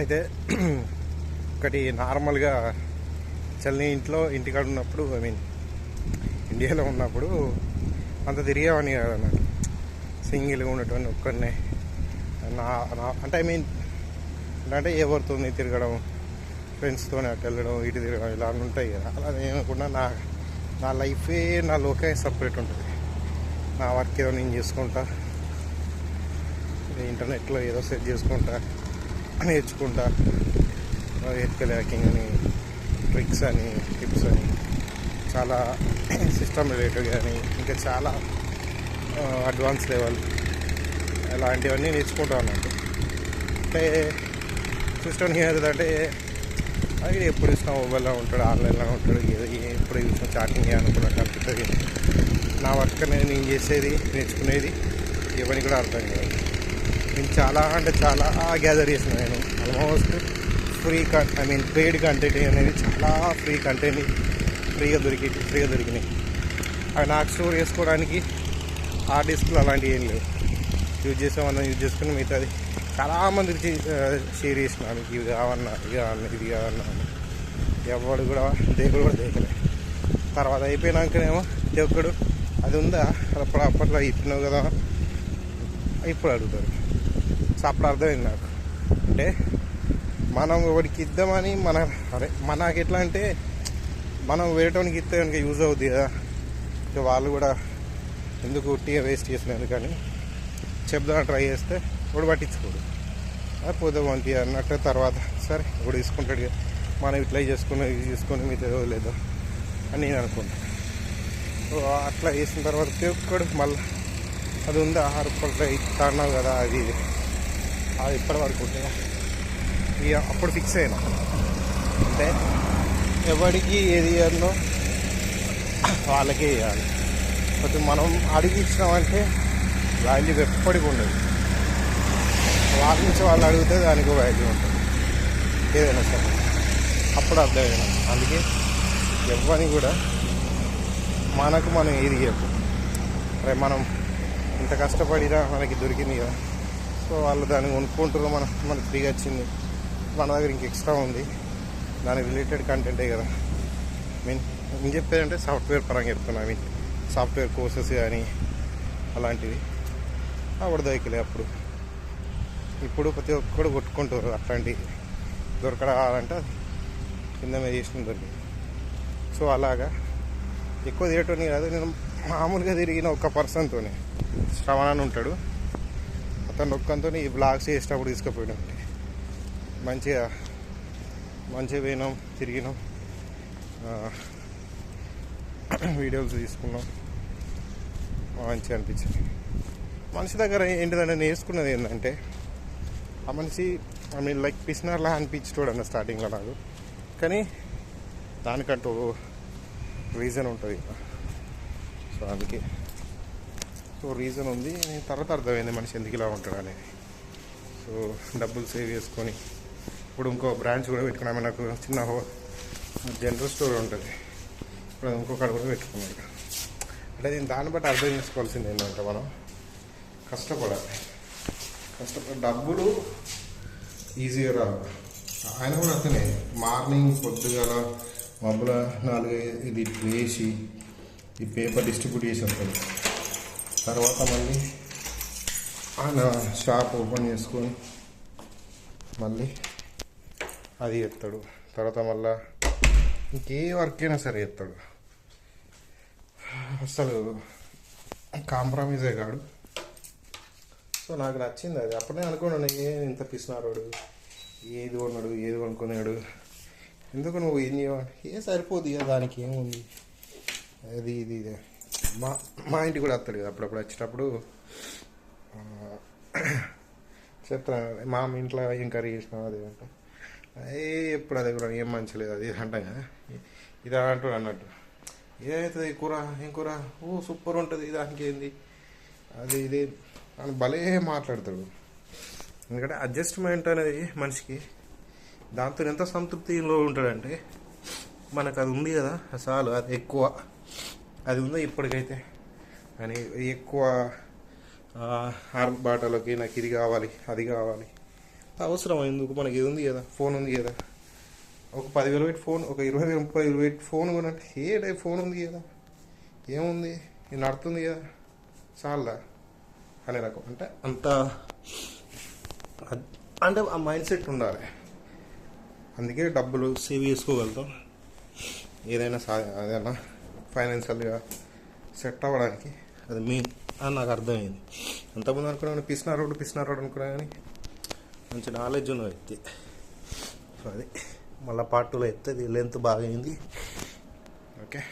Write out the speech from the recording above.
అయితే ఒకటి నార్మల్గా చల్లని ఇంట్లో ఇంటికాడ ఉన్నప్పుడు ఐ మీన్ ఇండియాలో ఉన్నప్పుడు అంత తిరిగేవాడిని కాదు అన్నట్టు సింగిల్గా ఉన్నటువంటి ఒక్కడనే. నా నా అంటే ఐ మీన్ అంటే ఎవరితో తిరగడం ఫ్రెండ్స్తో అటు వెళ్ళడం ఇటు తిరగడం ఇలా ఉంటాయి కదా. అలా ఏమనుకున్నా నా నా లైఫే నా లోకే సపరేట్ ఉంటుంది. నా వర్క్ ఏదో నేను చేసుకుంటా ఇంటర్నెట్లో ఏదో సెట్ చేసుకుంటా. నేర్చుకుంటా. ఎథికల్ హ్యాకింగ్ అని ట్రిక్స్ అని టిప్స్ అని. చాలా సిస్టమ్ రిలేటెడ్ కానీ ఇంకా చాలా అడ్వాన్స్ లెవెల్ అలాంటివన్నీ నేర్చుకుంటా ఉన్నాను. అంటే సిస్టమ్ అంటే అది ఎప్పుడు చూసినా మొబైల్లో ఉంటాడు ఆన్లైన్లో ఉంటాడు ఏది ఎప్పుడు చూసినా చాటింగ్ అనుకున్నట్టు అనిపిస్తుంది. నా వర్క్ అనేది నేను చేసేది నేర్చుకునేది ఎవరికి కూడా అర్థం కాదు. నేను చాలా అంటే చాలా గ్యాదర్ చేసిన నేను. ఆల్మోస్ట్ ఫ్రీ కన్ ఐ మీన్ పెయిడ్ కంటెంట్ అనేది చాలా ఫ్రీ కంటెంట్ ఫ్రీగా దొరికి ఫ్రీగా దొరికినాయి. అవి నాకు స్టోర్ చేసుకోవడానికి ఆ డిస్క్లు అలాంటివి ఏం లేవు. యూజ్ చేసామన్నా యూజ్ చేసుకుని మిగతాది చాలామందికి షేర్ చేసినాను ఇవి కావన్నా ఇది కావన్నా ఇది కావన్నా ఎవడు కూడా దేవుడు కూడా దేకలే. తర్వాత అయిపోయినాకనేమో దేవుడు అది ఉందా? అప్పుడు అప్పట్లో ఇప్పినావు కదా? ఇప్పుడు అడుగుతారు. అప్పుడు అర్థమైంది నాకు. అంటే మనం ఎవరికి ఇద్దామని మన అరే మనకి ఎట్లా అంటే మనం వేరేటోనికి ఇస్తే కనుక యూజ్ అవుద్ది కదా. ఇక వాళ్ళు కూడా ఎందుకు ఉట్టిగా వేస్ట్ చేసినారు కానీ చెప్దామని ట్రై చేస్తే ఇప్పుడు పట్టించుకోడు. పోతే పంపి అన్నట్టు తర్వాత సరే ఇప్పుడు తీసుకుంటాడు కదా మనం ఇట్లా చేసుకుని తీసుకొని మీతో లేదో అని నేను అనుకుంటాను సో అట్లా చేసిన తర్వాత ఒక్కడు మళ్ళీ అది ఉంది ఆహార రూపాయలు ఇస్తా అన్నావు కదా అది అది ఇప్పటి వరకు ఇక అప్పుడు ఫిక్స్ అయినా. అంటే ఎవరికి ఏది ఇవ్వాలో వాళ్ళకే ఇవ్వాలి కొంచెం మనం అడిగి ఇచ్చినామంటే వాల్యూ ఎప్పటికి ఉండదు. వాళ్ళ నుంచి వాళ్ళు అడిగితే దానికి వాల్యూ ఉంటుంది. ఏదైనా సరే. అప్పుడు అర్థమైనా అందుకే ఎవరిని కూడా మనకు మనం ఏది ఇవ్వకు అరే మనం ఇంత కష్టపడినా మనకి దొరికింది కదా. సో వాళ్ళు దాన్ని కొనుక్కుంటారు మన మనకి ఫ్రీగా వచ్చింది. మన దగ్గర ఇంక ఎక్స్ట్రా ఉంది. దానికి రిలేటెడ్ కంటెంటే కదా. మీన్ నేను చెప్పేదంటే సాఫ్ట్వేర్ పరంగా చెప్తున్నా. మీన్ సాఫ్ట్వేర్ కోర్సెస్ కానీ అలాంటివి. అప్పుడు దొరికలే అప్పుడు. ఇప్పుడు ప్రతి ఒక్కడు కొట్టుకుంటారు అట్లాంటి దొరకడాలంటే అది కింద మీద చేసిన దొరికింది. సో అలాగా. ఎక్కువ తిరగటం కాదు నేను మామూలుగా తిరిగిన ఒక పర్సన్తోనే శ్రవణ అని ఉంటాడు. తను ఒక్కంతో ఈ బ్లాగ్స్ చేసేటప్పుడు తీసుకుపోయినాం. మంచిగా మంచిగా పోయినాం తిరిగినాం. వీడియోస్ తీసుకున్నాం. మంచిగా అనిపించింది. మనిషి దగ్గర ఏంటిదంటే నేర్చుకున్నది ఏంటంటే ఆ మనిషి ఐ మీన్ లైక్ పిసినర్లా అనిపించేటోడు అన్న స్టార్టింగ్లో నాకు. కానీ దానికంటూ రీజన్ ఉంటుంది. సో అందుకే. సో రీజన్ ఉంది. తర్వాత అర్థమైంది మనిషి ఎందుకు ఇలా ఉంటాడు అనేది సో డబ్బులు సేవ్ చేసుకొని ఇప్పుడు ఇంకో బ్రాంచ్ కూడా పెట్టుకున్నాము నాకు చిన్న జనరల్ స్టోర్ ఉంటుంది. ఇప్పుడు అది ఇంకొకటి కూడా పెట్టుకున్నాడు అంటే దీన్ని దాన్ని బట్టి అర్థం చేసుకోవాల్సింది ఏంటంటే మనం కష్టపడాలి. కష్టపడి డబ్బులు ఈజీగా రావు ఆయన కూడా అతనే. మార్నింగ్ పొద్దుగల మబ్బుల నాలుగు ఇది వేసి ఈ పేపర్ డిస్ట్రిబ్యూట్ చేసి వస్తాడు తర్వాత మళ్ళీ ఆయన షాప్ ఓపెన్ చేసుకొని మళ్ళీ అది చేస్తాడు. తర్వాత మళ్ళా ఇంకే వర్క్ అయినా సరే చేస్తాడు. అసలు కాంప్రమైజే కాడు. సో నాకు నచ్చింది అది. అప్పుడే అనుకున్నాను ఏ ఇంత పిసినారోడు ఏది కొన్నాడు ఏది కొనుక్కున్నాడు ఎందుకు నువ్వు ఏం చేయవాలి ఏ సరిపోదు ఇక దానికి ఏముంది? అది ఇది ఇది. మా మా ఇంటికి కూడా వస్తాడు కదా అప్పుడప్పుడు వచ్చేటప్పుడు చెప్తాను మా ఇంట్లో ఏం కర్రీ చేసినావు అది అంటే ఏ ఎప్పుడు అది కూడా ఏం మంచి లేదు అది ఇది అంటాం కదా. ఇది అంటాడు అన్నట్టు. ఏదైతుంది కూర ఏం కూర? ఓ సూపర్ ఉంటుంది దానికి ఏంది? అది ఇది అని భలే మాట్లాడతాడు. ఎందుకంటే అడ్జస్ట్మెంట్ అనేది మనిషికి దాంతో ఎంత సంతృప్తిలో ఉంటాడంటే మనకు అది ఉంది కదా చాలు అది ఎక్కువ. అది ఉందో ఇప్పటికైతే. అని ఎక్కువ ఆరు బాటలోకి నాకు ఇది కావాలి అది కావాలి. అవసరం ఎందుకు? మనకి ఇది ఉంది కదా? ఫోన్ ఉంది కదా. ఒక పదివేలు పెట్టి ఫోన్ ఒక ఇరవై వేలు ముప్పై వేలు పెట్టి ఫోన్ కొనంటే ఏ టైప్ ఫోన్ ఉంది కదా? ఏముంది? ఇది నడుతుంది కదా? చాలా అనే రకం. అంటే అంత అంటే ఆ మైండ్ సెట్ ఉండాలి. అందుకే డబ్బులు సేవ్ చేసుకోగలుగుతాం. ఏదైనా సా ఏదైనా ఫైనాన్షియల్గా సెట్ అవ్వడానికి అది మెయిన్ అని నాకు అర్థమైంది. అంతకుముందు అనుకున్నాను పిసినా రోడ్డు పిసినా రోడ్డు అనుకున్నా కానీ మంచి నాలెడ్జ్ ఉన్న వ్యక్తి. సో అది మళ్ళీ పార్ట్ టూలో ఎత్తే లెంత్ బాగా అయింది. ఓకే.